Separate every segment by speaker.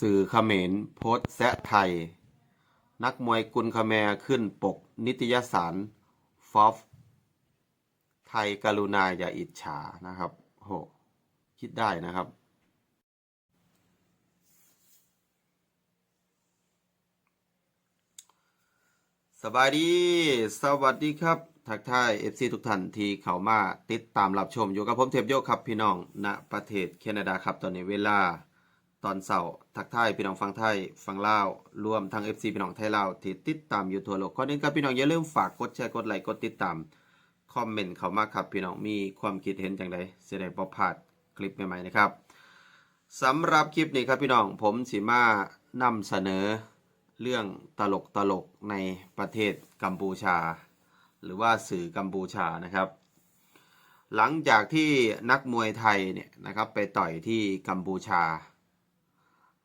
Speaker 1: สื่อเขมรโพสแซะไทย นักมวยกุลคแมรขึ้นปกนิตยสารฟอฟไทยกรุณาอย่าอิจฉานะครับโหคิดได้นะครับ สบายดี สวัสดีครับ ทักทาย FC ทุกท่านที่เข้ามาติดตามรับชมอยู่กับผมเทพโยกครับพี่น้องณประเทศแคนาดาครับตอนนี้เวลา ตอนเสาร์ทักทายพี่น้องฟังไทยฟังลาวรวมทั้ง FC พี่น้องไทยลาวที่ติดตามอยู่ทั่วโลกก่อนอื่นครับพี่น้องอย่าลืมฝากกดแชร์กดไลค์กดติดตามคอมเมนต์เข้ามาครับพี่น้องมีความคิดเห็นจังใดจะได้บ่พลาดคลิปใหม่ๆนะครับสำหรับคลิปนี้ครับพี่น้องผมสิมานำเสนอเรื่องตลกตลกในประเทศกัมพูชา หรือว่าสื่อกัมพูชานะครับ หลังจากที่นักมวยไทยเนี่ยนะครับไปต่อยที่กัมพูชา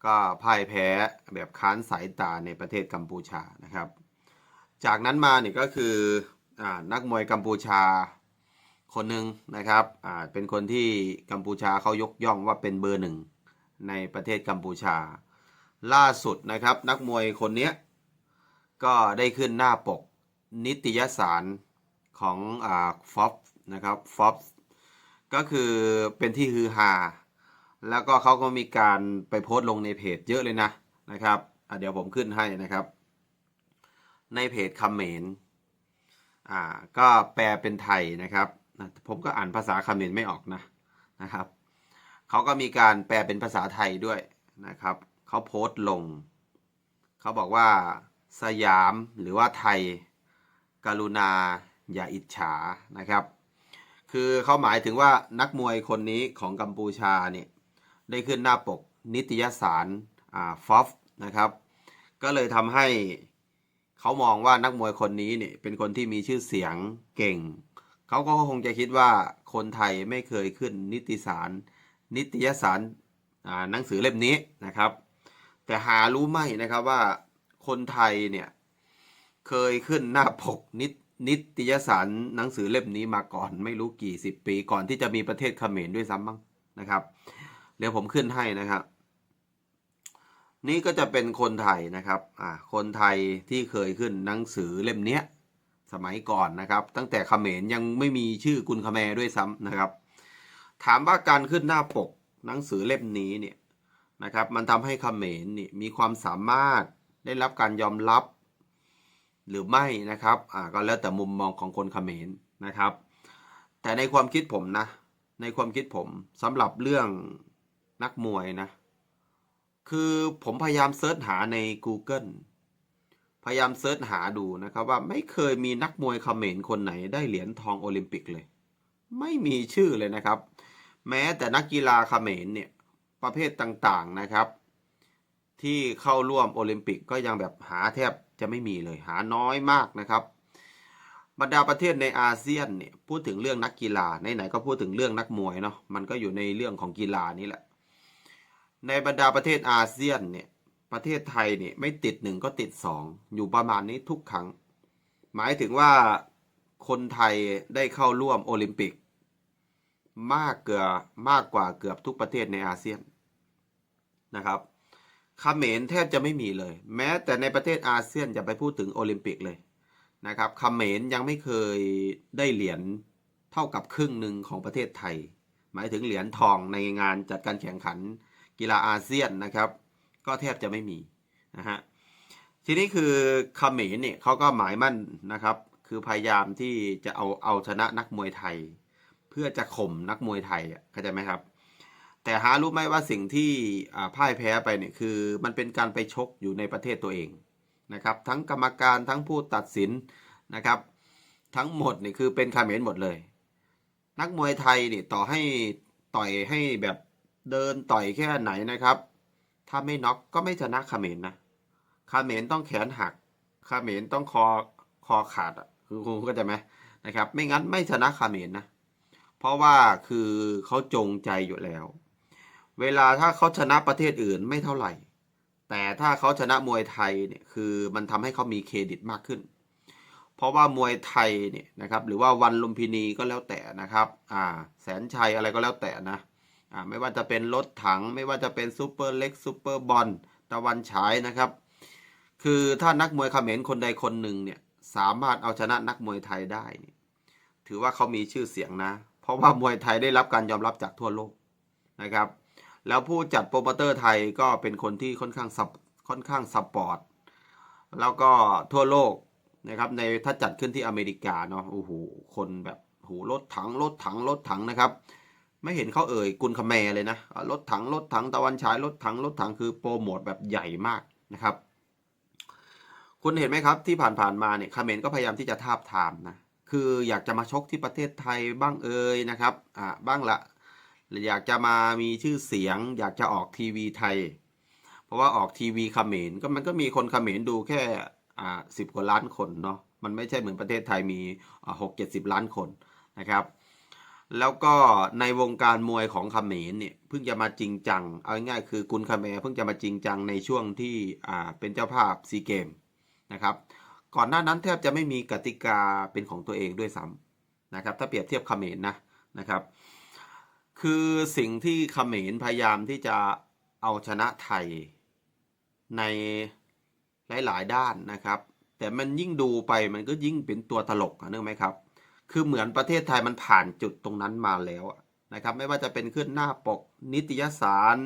Speaker 1: ก็พ่ายแพ้แบบค้านสายตาในประเทศกัมพูชานะครับ จากนั้นมาเนี่ยก็คืออนักมวยกัมพูชาคนหนึ่งนะครับเป็นคนที่กัมพูชาเขายกย่องว่าเป็นเบอร์หนึ่งในประเทศกัมพูชา ล่าสุดนะครับนักมวยคนนี้ก็ได้ขึ้นหน้าปกนิตยสารของอ่าฟอปนะครับฟอปก็คือเป็นที่ฮือฮา แล้วก็เขาก็มีการไปโพสต์ลงในเพจเยอะเลยนะนะครับเดี๋ยวผมขึ้นให้นะครับ ในเพจคำเขมนอ่าก็แปลเป็นไทยนะครับ ผมก็อ่านภาษาคำเขมนไม่ออกนะนะครับเขาก็มีการแปลเป็นภาษาไทยด้วยนะครับเขาโพสต์ลง เขาบอกว่าสยามหรือว่าไทย กรุณาอย่าอิจฉานะครับ คือเขาหมายถึงว่านักมวยคนนี้ของกัมพูชาเนี่ย ได้ขึ้นหน้าปกนิตยสารฟอฟนะครับ ก็เลยทำให้เขามองว่านักมวยคนนี้เนี่ยเป็นคนที่มีชื่อเสียงเก่ง เขาก็คงจะคิดว่าคนไทยไม่เคยขึ้นนิติสาร นิตยสารหนังสือเล่มนี้นะครับ แต่หารู้ไหมนะครับว่าคนไทยเนี่ยเคยขึ้นหน้าปกนิตนิตยสารหนังสือเล่มนี้มาก่อน ไม่รู้กี่สิบปีก่อนที่จะมีประเทศเขมรด้วยซ้ำมั้งนะครับ เดี๋ยวผมขึ้นให้นะครับ นี่ก็จะเป็นคนไทยนะครับอ่าคนไทยที่เคยขึ้นหนังสือเล่มเนี้ยสมัยก่อนนะครับ ตั้งแต่เขมรยังไม่มีชื่อกุลคแมร์ด้วยซ้ำนะครับ ถามว่าการขึ้นหน้าปกหนังสือเล่มนี้เนี่ยนะครับ มันทำให้เขมรนี่มีความสามารถได้รับการยอมรับหรือไม่นะครับ อ่า ก็แล้วแต่มุมมองของคนเขมรนะครับ แต่ในความคิดผมนะ ในความคิดผมสำหรับเรื่อง นักมวยนะ คือผมพยายามเซิร์ชหาใน Google พยายามเซิร์ชหาดูนะครับว่าไม่เคยมีนักมวยเขมรคนไหนได้เหรียญทองโอลิมปิกเลย ไม่มีชื่อเลยนะครับ แม้แต่นักกีฬาเขมรเนี่ยประเภทต่างๆนะครับ ที่เข้าร่วมโอลิมปิกก็ยังแบบหาแทบจะไม่มีเลยหาน้อยมากนะครับ บรรดาประเทศในอาเซียนเนี่ยพูดถึงเรื่องนักกีฬาไหนๆก็พูดถึงเรื่องนักมวยเนาะมันก็อยู่ในเรื่องของกีฬานี่แหละ ในบรรดาประเทศอาเซียนเนี่ยประเทศไทยเนี่ยไม่ติดหนึ่งก็ติดสองอยู่ประมาณนี้ทุกครั้ง หมายถึงว่าคนไทยได้เข้าร่วมโอลิมปิก มากเกือมากกว่าเกือบทุกประเทศในอาเซียนนะครับเขมรแทบจะไม่มีเลย แม้แต่ในประเทศอาเซียนอย่าไปพูดถึงโอลิมปิกเลยนะครับเขมรยังไม่เคยได้เหรียญเท่ากับครึ่งหนึ่งของประเทศไทย หมายถึงเหรียญทองในงานจัดการแข่งขัน กีฬาอาเซียนนะครับ ก็แทบจะไม่มีนะฮะทีนี้คือเขมรเนี่ยเขาก็หมายมั่นนะครับ คือพยายามที่จะเอาเอาชนะนักมวยไทย เพื่อจะข่มนักมวยไทยเข้าใจไหมครับ แต่หารู้ไหมว่าสิ่งที่พ่ายแพ้ไปเนี่ยคือมันเป็นการไปชกอยู่ในประเทศตัวเองนะครับ ทั้งกรรมการทั้งผู้ตัดสินนะครับ ทั้งหมดนี่คือเป็นเขมรหมดเลย นักมวยไทยนี่ต่อให้ต่อยให้แบบ เดินต่อยแค่ไหนนะครับ ถ้าไม่น็อกก็ไม่ชนะคาเมรนะคาเมรต้องแขนหักคาเมรต้องคอคอขาดอะคือคุณเข้าใจไหมนะครับ ไม่งั้นไม่ชนะคาเมรนะ เพราะว่าคือเขาจงใจอยู่แล้ว เวลาถ้าเขาชนะประเทศอื่นไม่เท่าไหร่ แต่ถ้าเขาชนะมวยไทยเนี่ยคือมันทำให้เขามีเครดิตมากขึ้น เพราะว่ามวยไทยเนี่ยนะครับ หรือว่าวันลุมพินีก็แล้วแต่นะครับ อ่า แสนชัยอะไรก็แล้วแต่นะ ไม่ว่าจะเป็นรถถัง ไม่ว่าจะเป็นซูเปอร์เล็กซูเปอร์บอลตะวันฉายนะครับ คือถ้านักมวยเขมรคนใดคนหนึ่งเนี่ยสามารถเอาชนะนักมวยไทยได้ ถือว่าเขามีชื่อเสียงนะ เพราะว่ามวยไทยได้รับการยอมรับจากทั่วโลกนะครับ แล้วผู้จัดโปรโมเตอร์ไทยก็เป็นคนที่ค่อนข้างค่อนข้างซัพพอร์ตแล้วก็ทั่วโลกนะครับในถ้าจัดขึ้นที่อเมริกาเนาะโอ้โหคนแบบโหรถถังรถถังรถถังนะครับ ไม่เห็นเขาเอ่ยกุลคแมเลยนะรถถังรถถังตะวันฉายรถถังรถถังคือโปรโมทแบบใหญ่มากนะครับ คุณเห็นไหมครับที่ผ่านๆมาเนี่ยคเมรก็พยายามที่จะทาบทามนะคืออยากจะมาชกที่ประเทศไทยบ้างเอ่ยนะครับอ่าบ้างละอยากจะมามีชื่อเสียง อยากจะออกทีวีไทย เพราะว่าออกทีวีเขมรก็มันก็มีคนเขมรดูแค่อ่าสิบกว่าล้านคนเนาะมันไม่ใช่เหมือนประเทศไทยมีหกเจ็ดสิบล้านคนนะครับ แล้วก็ในวงการมวยของเขมรเนี่ยเพิ่งจะมาจริงจัง เอาง่ายๆคือกุลคาเมรเพิ่งจะมาจริงจังในช่วงที่อ่าเป็นเจ้าภาพซีเกมนะครับ ก่อนหน้านั้นแทบจะไม่มีกติกาเป็นของตัวเองด้วยซ้ำนะครับ ถ้าเปรียบเทียบเขมรนะนะครับ คือสิ่งที่เขมรพยายามที่จะเอาชนะไทยในหลายๆด้านนะครับ แต่มันยิ่งดูไปมันก็ยิ่งเป็นตัวตลกอะนึกไหมครับ คือเหมือนประเทศไทยมันผ่านจุดตรงนั้นมาแล้วนะครับไม่ว่าจะเป็นขึ้นหน้าปกนิตยสาร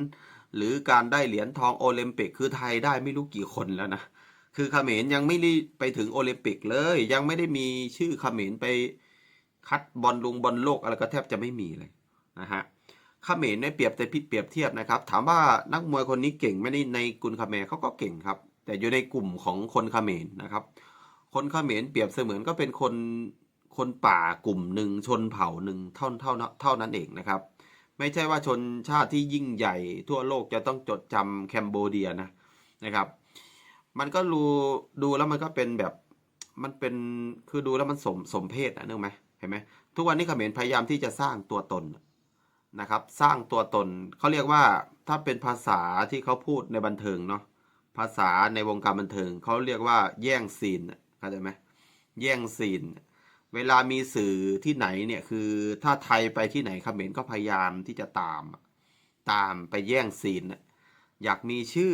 Speaker 1: หรือการได้เหรียญทองโอลิมปิก คือไทยได้ไม่รู้กี่คนแล้วนะคือเขมรยังไม่ได้ไปถึงโอลิมปิกเลย ยังไม่ได้มีชื่อเขมรไปคัดบอลลุงบอลโลกอะไรก็แทบจะไม่มีเลยนะฮะเขมรในเปรียบแต่เปรียบเทียบนะครับ ถามว่านักมวยคนนี้เก่งไหม่ได้ในกุลเขมรเขาก็เก่งครับ แต่อยู่ในกลุ่มของคนเขมรนะครับ คนเขมรเปรียบเสมือนก็เป็นคน คนป่ากลุ่มหนึ่งชนเผ่าหนึ่งเท่าเท่าเท่านั้นเองนะครับ ไม่ใช่ว่าชนชาติที่ยิ่งใหญ่ทั่วโลกจะต้องจดจำแคนเบเดียนะนะครับ มันก็ดูดูแล้วมันก็เป็นแบบมันเป็นคือดูแล้วมันสมสมเพศนะนึกไหมเห็นไหมทุกวันนี้เขมรพยายามที่จะสร้างตัวตนนะครับ สร้างตัวตนเขาเรียกว่าถ้าเป็นภาษาที่เขาพูดในบันเทิงเนาะภาษาในวงการบันเทิงเขาเรียกว่าแย่งซีนเข้าใจไหมแย่งซีน เวลามีสื่อที่ไหนเนี่ยคือถ้าไทยไปที่ไหนเขมรก็พยายามที่จะตาม ตามไปแย่งซีนอยากมีชื่อ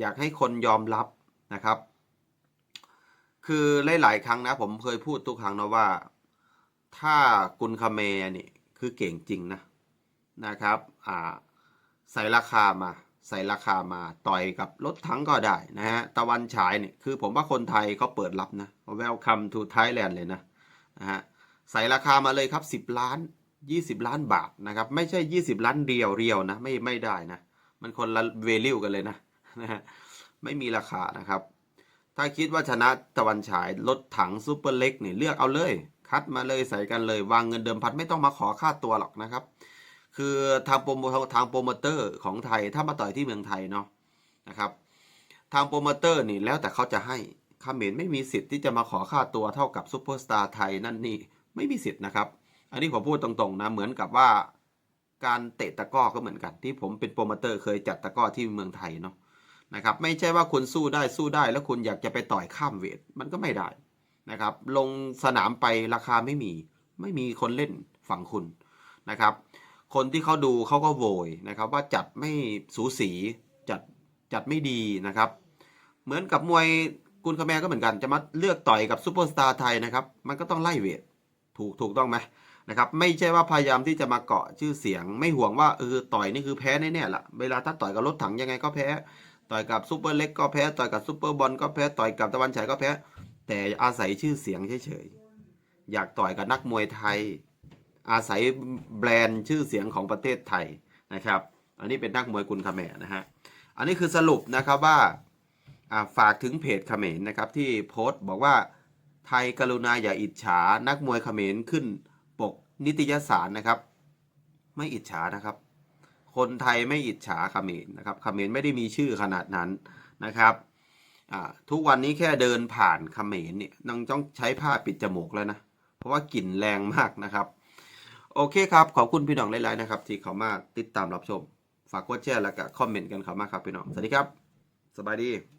Speaker 1: อยากให้คนยอมรับนะครับ คือหลายๆครั้งนะผมเคยพูดทุกครั้งนะว่า ถ้ากุลคเมเนี่คือเก่งจริงนะนะครับอ่าใส่ราคามา ใส่ราคามาต่อยกับรถถังก็ได้นะฮะตะวันฉายเนี่ยคือผมว่าคนไทยเขาเปิดรับนะ Welcome to Thailand เลยนะ นะฮะใส่ราคามาเลยครับ 10 ล้าน 20 ล้านบาทนะครับ ไม่ใช่ 20 ล้านเรียวเรียวนะไม่ไม่ได้นะ มันคนละเวลิวกันเลยนะนะฮะไม่มีราคานะครับ ถ้าคิดว่าชนะตะวันฉายรถถังซูเปอร์เล็กเนี่ยเลือกเอาเลย คัดมาเลยใส่กันเลยวางเงินเดิมพันไม่ต้องมาขอค่าตัวหรอกนะครับ คือทางโปรโมทางโปรโมเตอร์ของไทยถ้ามาต่อยที่เมืองไทยเนาะนะครับ ทางโปรโมเตอร์นี่แล้วแต่เขาจะให้ เขมรไม่มีสิทธิ์ที่จะมาขอค่าตัวเท่ากับซูเปอร์สตาร์ไทยนั่นนี่ไม่มีสิทธิ์นะครับ อันนี้ผมพูดตรงๆนะเหมือนกับว่า การเตะตะก้อก็เหมือนกัน ที่ผมเป็นโปรโมเตอร์เคยจัดตะก้อที่เมืองไทยเนาะนะครับไม่ใช่ว่าคุณสู้ได้สู้ได้ แล้วคุณอยากจะไปต่อยข้ามเวทมันก็ไม่ได้นะครับ ลงสนามไปราคาไม่มี ไม่มีคนเล่นฝั่งคุณนะครับ คนที่เขาดูเขาก็โวยนะครับ ว่าจัดไม่สูสีจัดจัดไม่ดีนะครับ เหมือนกับมวย กุลคาแมก็เหมือนกันจะมาเลือกต่อยกับซูเปอร์สตาร์ไทยนะครับ มันก็ต้องไล่เวทถูกถูกต้องไหมนะครับ ไม่ใช่ว่าพยายามที่จะมาเกาะชื่อเสียง ไม่ห่วงว่าเออต่อยนี่คือแพ้แน่ๆละเวลาถ้าต่อยกับรถถังยังไงก็แพ้ ต่อยกับซูเปอร์เล็กก็แพ้ต่อยกับซูเปอร์บอลก็แพ้ต่อยกับตะวันฉายก็แพ้ แต่อาศัยชื่อเสียงเฉยๆอยากต่อยกับนักมวยไทย อาศัยแบรนด์ชื่อเสียงของประเทศไทยนะครับ อันนี้เป็นนักมวยกุลคาแมนะฮะอันนี้คือสรุปนะครับว่า ฝากถึงเพจเขมรนะครับที่โพสต์บอกว่าไทยกรุณาอย่าอิจฉานักมวยเขมรขึ้นปกนิตยสารนะครับ ไม่อิจฉานะครับ คนไทยไม่อิจฉาเขมรนะครับเขมรไม่ได้มีชื่อขนาดนั้นนะครับทุกวันนี้แค่เดินผ่านเขมรเนี่ยต้องต้องใช้ผ้าปิดจมูกแล้วนะ เพราะว่ากลิ่นแรงมากนะครับ โอเคครับ ขอบคุณพี่น้องหลายๆนะครับ ที่เขามาติดตามรับชม ฝากกดแชร์แล้วก็คอมเมนต์กันเขามาครับพี่น้อง สวัสดีครับ สบายดี